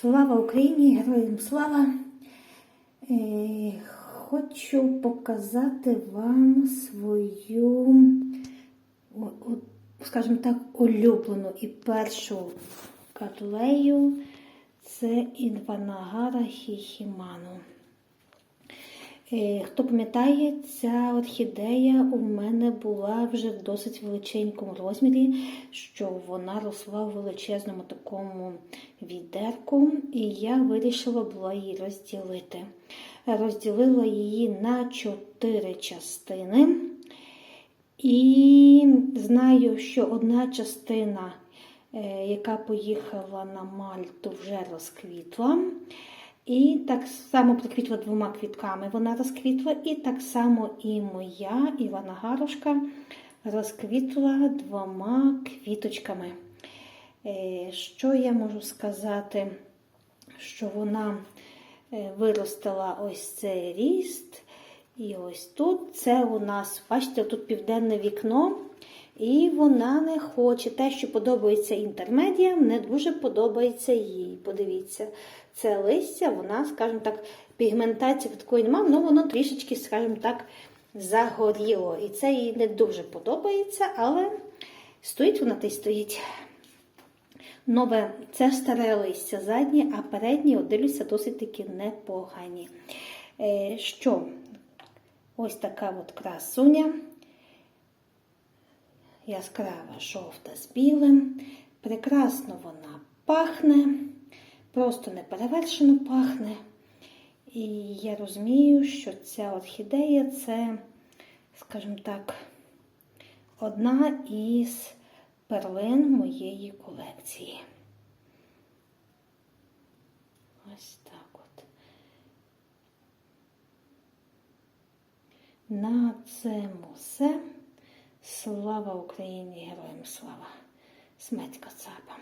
Слава Україні, героям слава! Е, хочу показати вам свою, скажімо так, улюблену і першу катлею. Це Інванагара Хіхіману. Е, Хто пам'ятає, ця орхідея у мене була вже в досить величенькому розмірі, що вона росла в величезному такому відерку, і я вирішила була її розділити. Розділила її на чотири частини. І знаю, що одна частина, е, яка поїхала на Мальту, вже розквітла. І так само приквітла двома квітками вона розквітла, і так само і моя Івана Гарушка розквітла двома квіточками. Е, Що я можу сказати? Що вона е, виростила ось цей ріст. І ось тут це у нас, бачите, тут південне вікно. І вона не хоче. Те, що подобається інтермедіям, не дуже подобається їй. Подивіться, це листя, вона, скажімо так, пігментації такої немає, але воно трішечки, скажімо так, загоріло. І це їй не дуже подобається, але стоїть вона та й стоїть. Нове, це старе листя заднє, а передні, дивлюся, досить таки непогані. Е, що? Ось така от красуня яскрава жовта з білим. Прекрасно вона пахне, просто неперевершено пахне. І я розумію, що ця орхідея це, скажімо так, одна із перлин моєї колекції. Ось так от. На цьому все. Слава Україні, героям слава! Смерть кацапам!